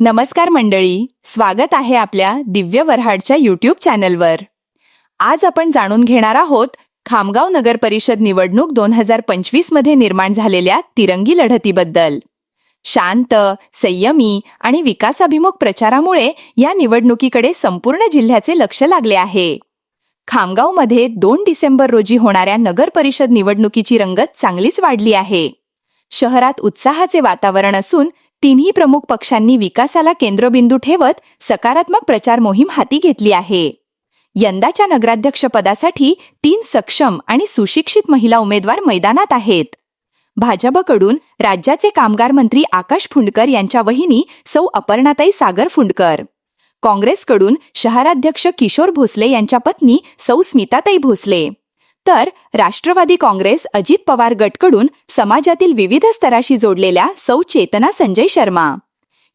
नमस्कार मंडळी स्वागत आहे आपल्या दिव्य वऱ्हाडच्या यूट्यूब चॅनलवर. आज आपण जाणून घेणार आहोत खामगाव नगर परिषद निवडणूक दोन हजार पंचवीसमध्ये निर्माण झालेल्या तिरंगी लढतीबद्दल. शांत संयमी आणि विकासाभिमुख प्रचारामुळे या निवडणुकीकडे संपूर्ण जिल्ह्याचे लक्ष लागले आहे. खामगावमध्ये दोन डिसेंबर रोजी होणाऱ्या नगर परिषद निवडणुकीची रंगत चांगलीच वाढली आहे. शहरात उत्साहाचे वातावरण असून तिन्ही प्रमुख पक्षांनी विकासाला केंद्रबिंदू ठेवत सकारात्मक प्रचार मोहीम हाती घेतली आहे. यंदाच्या नगराध्यक्षपदासाठी तीन सक्षम आणि सुशिक्षित महिला उमेदवार मैदानात आहेत. भाजपकडून राज्याचे कामगार मंत्री आकाश फुंडकर यांच्या वहिनी सौ अपर्णाताई सागर फुंडकर. काँग्रेसकडून शहराध्यक्ष किशोर भोसले यांच्या पत्नी सौ स्मिताताई भोसले. तर राष्ट्रवादी काँग्रेस अजित पवार गटकडून समाजातील विविध स्तराशी जोडलेल्या सौ चेतना संजय शर्मा.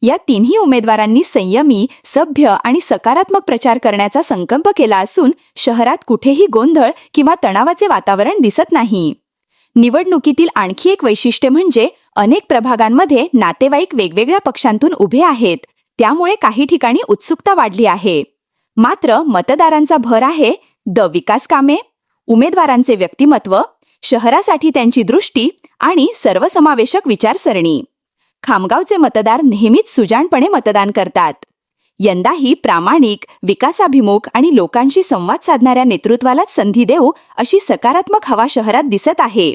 या तिन्ही उमेदवारांनी संयमी सभ्य आणि सकारात्मक प्रचार करण्याचा संकल्प केला असून शहरात कुठेही गोंधळ किंवा तणावाचे वातावरण दिसत नाही. निवडणुकीतील आणखी एक वैशिष्ट्य म्हणजे अनेक प्रभागांमध्ये नातेवाईक वेगवेगळ्या पक्षांतून उभे आहेत. त्यामुळे काही ठिकाणी उत्सुकता वाढली आहे. मात्र मतदारांचा भर आहे द विकास कामे उमेदवारांचे व्यक्तिमत्व शहरासाठी त्यांची दृष्टी आणि सर्वसमावेशक विचारसरणी. खामगावचे मतदार नेहमीच सुजाणपणे मतदान करतात. यंदाही प्रामाणिक विकासाभिमुख आणि लोकांशी संवाद साधणाऱ्या नेतृत्वालाच संधी देऊ अशी सकारात्मक हवा शहरात दिसत आहे.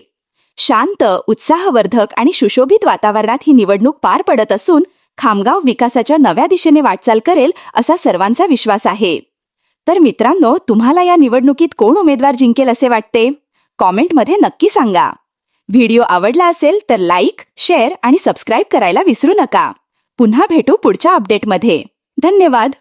शांत उत्साहवर्धक आणि सुशोभित वातावरणात ही निवडणूक पार पडत असून खामगाव विकासाच्या नव्या दिशेने वाटचाल करेल असा सर्वांचा विश्वास आहे. तर मित्रांनो तुम्हाला या निवडणुकीत कोण उमेदवार जिंकेल असे वाटते? कॉमेंटमध्ये नक्की सांगा. व्हिडिओ आवडला असेल तर लाईक शेअर आणि सबस्क्राईब करायला विसरू नका. पुन्हा भेटू पुढच्या अपडेटमध्ये धन्यवाद.